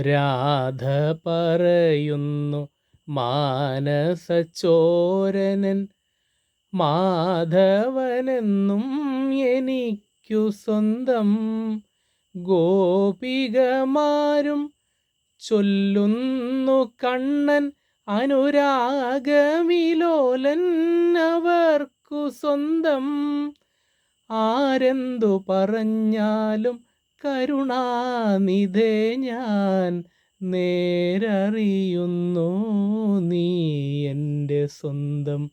രാധ പറയുന്നു മാനസചോരനൻ. മാധവനെന്നും എനിക്കു സ്വന്തം ഗോപികമാരും ചൊല്ലുന്നു കണ്ണൻ. അനുരാഗമിലോലൻ അവർക്കു സ്വന്തം. ആരെന്തു പറഞ്ഞാലും കരുണാനിധേ ഞാൻ നേരറിയുന്നു നീ എന്റെ സ്വന്തം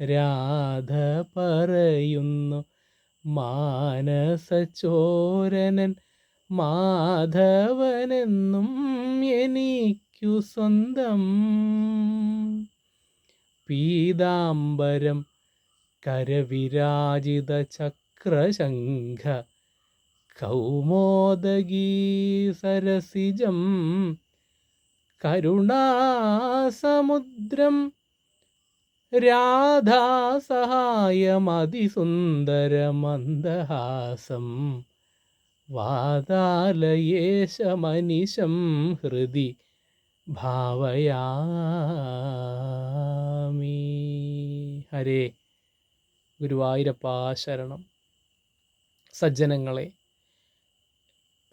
രാധ പറയുന്നു. മാനസചോരനൻ മാധവനെന്നും എനിക്കു സ്വന്തം പീതാംബരം കരവിരാജിത ചക്രശംഖ കൗമോദഗീ സരസിജം കരുണാസമുദ്രം രാധാസഹായമതിസുന്ദരമന്ദഹാസം വാതാലയേശമനിശം ഹൃദി ഭാവയാമി. ഹരേ ഗുരുവായൂരപ്പാ ശരണം. സജ്ജനങ്ങളെ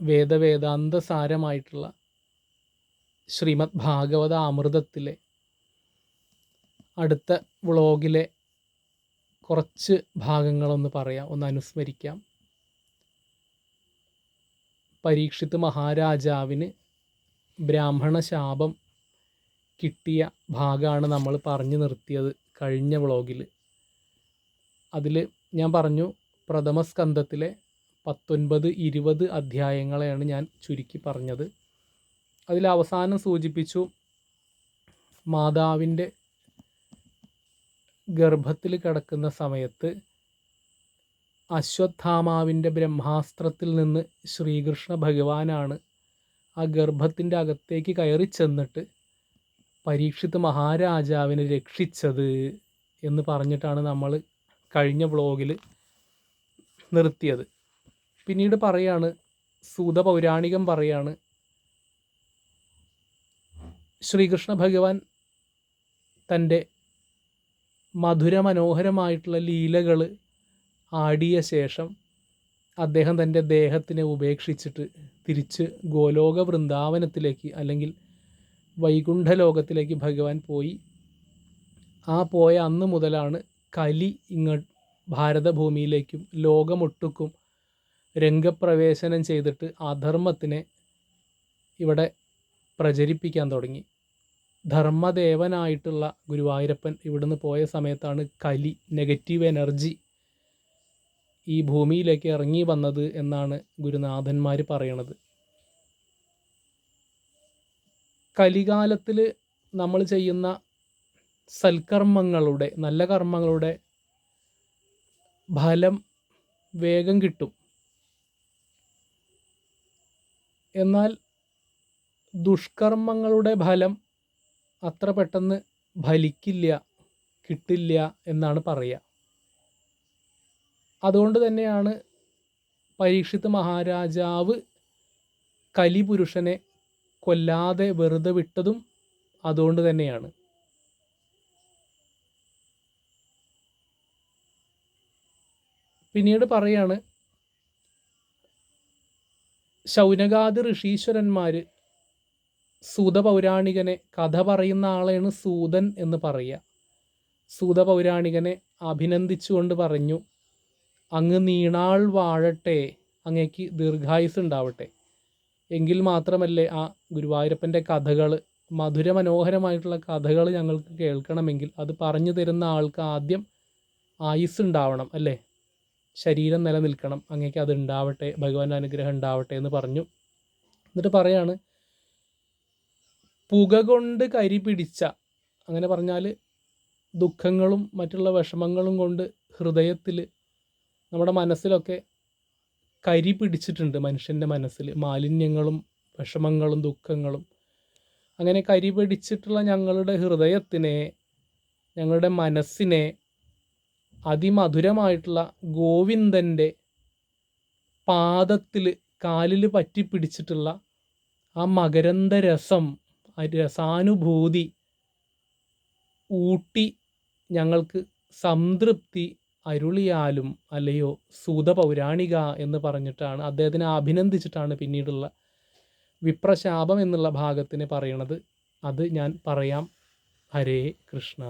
വേദവേദാന്തസാരമായിട്ടുള്ള ശ്രീമദ് ഭാഗവത അമൃതത്തിലെ അടുത്ത വ്ളോഗിലെ കുറച്ച് ഭാഗങ്ങളൊന്ന് പറയാം. ഒന്ന് അനുസ്മരിക്കാം. പരീക്ഷിത് മഹാരാജാവിന് ബ്രാഹ്മണ ശാപം കിട്ടിയ ഭാഗമാണ് നമ്മൾ പറഞ്ഞു നിർത്തിയത് കഴിഞ്ഞ വ്ളോഗിൽ അതിൽ ഞാൻ പറഞ്ഞു പ്രഥമ സ്കന്ധത്തിലെ പത്തൊൻപത് ഇരുപത് അധ്യായങ്ങളെയാണ് ഞാൻ ചുരുക്കി പറഞ്ഞത്. അതിൽ അവസാനം സൂചിപ്പിച്ചു മാതാവിന്റെ ഗർഭത്തിൽ കിടക്കുന്ന സമയത്ത് അശ്വത്ഥാമാവിന്റെ ബ്രഹ്മാസ്ത്രത്തിൽ നിന്ന് ശ്രീകൃഷ്ണ ഭഗവാനാണ് ആ ഗർഭത്തിന്റെ അകത്തേക്ക് കയറി ചെന്നിട്ട് പരീക്ഷിത് മഹാരാജാവിനെ രക്ഷിച്ചത് എന്ന് പറഞ്ഞിട്ടാണ് നമ്മൾ കഴിഞ്ഞ ബ്ലോഗിൽ നിർത്തിയത്. പിന്നീട് പറയാണ് സൂത പൗരാണികം പറയാണ് ശ്രീകൃഷ്ണ ഭഗവാൻ തന്റെ മധുരമനോഹരമായിട്ടുള്ള ലീലകൾ ആടിയ ശേഷം അദ്ദേഹം തന്റെ ദേഹത്തിനെ ഉപേക്ഷിച്ചിട്ട് തിരിച്ച് ഗോലോക വൃന്ദാവനത്തിലേക്ക് അല്ലെങ്കിൽ വൈകുണ്ഠലോകത്തിലേക്ക് ഭഗവാൻ പോയി. ആ പോയ അന്ന് മുതലാണ് കലി ഇങ്ങ ഭാരതഭൂമിയിലേക്കും ലോകമൊട്ടുക്കും രംഗപ്രവേശനം ചെയ്തിട്ട് അധർമ്മത്തിനെ ഇവിടെ പ്രചരിപ്പിക്കാൻ തുടങ്ങി. ധർമ്മദേവനായിട്ടുള്ള ഗുരുവായൂരപ്പൻ ഇവിടുന്ന് പോയ സമയത്താണ് കലി നെഗറ്റീവ് എനർജി ഈ ഭൂമിയിലേക്ക് ഇറങ്ങി വന്നത് എന്നാണ് ഗുരുനാഥന്മാർ പറയണത്. കലികാലത്തിൽ നമ്മൾ ചെയ്യുന്ന സൽക്കർമ്മങ്ങളുടെ നല്ല കർമ്മങ്ങളുടെ ഫലം വേഗം കിട്ടും. എന്നാൽ ദുഷ്കർമ്മങ്ങളുടെ ഫലം അത്ര പെട്ടെന്ന് ഫലിക്കില്ല കിട്ടില്ല എന്നാണ് പറയുക. അതുകൊണ്ട് തന്നെയാണ് പരീക്ഷിത് മഹാരാജാവ് കലിപുരുഷനെ കൊല്ലാതെ വെറുതെ വിട്ടതും അതുകൊണ്ട് തന്നെയാണ്. പിന്നീട് പറയാണ് ശൗനകാദി ഋഷീശ്വരന്മാർ സൂത പൗരാണികനെ കഥ പറയുന്ന ആളെയാണ് സൂതൻ എന്ന് പറയുക. സൂത പൗരാണികനെ അഭിനന്ദിച്ചുകൊണ്ട് പറഞ്ഞു അങ്ങ് നീണാൾ വാഴട്ടെ അങ്ങേക്ക് ദീർഘായുസ് ഉണ്ടാവട്ടെ. എങ്കിൽ മാത്രമല്ലേ ആ ഗുരുവായൂരപ്പന്റെ കഥകൾ മധുരമനോഹരമായിട്ടുള്ള കഥകൾ ഞങ്ങൾക്ക് കേൾക്കണമെങ്കിൽ അത് പറഞ്ഞു തരുന്ന ആൾക്ക് ആദ്യം ആയുസ് ഉണ്ടാവണം അല്ലേ? ശരീരം നിലനിൽക്കണം അങ്ങേക്ക് അത് ഉണ്ടാവട്ടെ ഭഗവാന്റെ അനുഗ്രഹം ഉണ്ടാവട്ടെ എന്ന് പറഞ്ഞു. എന്നിട്ട് പറയാണ് പുക കൊണ്ട് കരി പിടിച്ച അങ്ങനെ പറഞ്ഞാൽ ദുഃഖങ്ങളും മറ്റുള്ള വിഷമങ്ങളും കൊണ്ട് ഹൃദയത്തിൽ നമ്മുടെ മനസ്സിലൊക്കെ കരി പിടിച്ചിട്ടുണ്ട് മനുഷ്യന്റെ മനസ്സിൽ മാലിന്യങ്ങളും വിഷമങ്ങളും ദുഃഖങ്ങളും. അങ്ങനെ കരി പിടിച്ചിട്ടുള്ള ഞങ്ങളുടെ ഹൃദയത്തിനെ ഞങ്ങളുടെ മനസ്സിനെ അതിമധുരമായിട്ടുള്ള ഗോവിന്ദന്റെ പാദത്തിൽ കാലിൽ പറ്റി പിടിച്ചിട്ടുള്ള ആ മകരന്തരസം രസാനുഭൂതി ഊട്ടി ഞങ്ങൾക്ക് സംതൃപ്തി അരുളിയാലും അല്ലയോ സൂത പൗരാണിക എന്ന് പറഞ്ഞിട്ടാണ് അദ്ദേഹത്തിനെ അഭിനന്ദിച്ചിട്ടാണ് പിന്നീടുള്ള വിപ്രശാപം എന്നുള്ള ഭാഗത്തിന് പറയണത്. അത് ഞാൻ പറയാം. ഹരേ കൃഷ്ണ.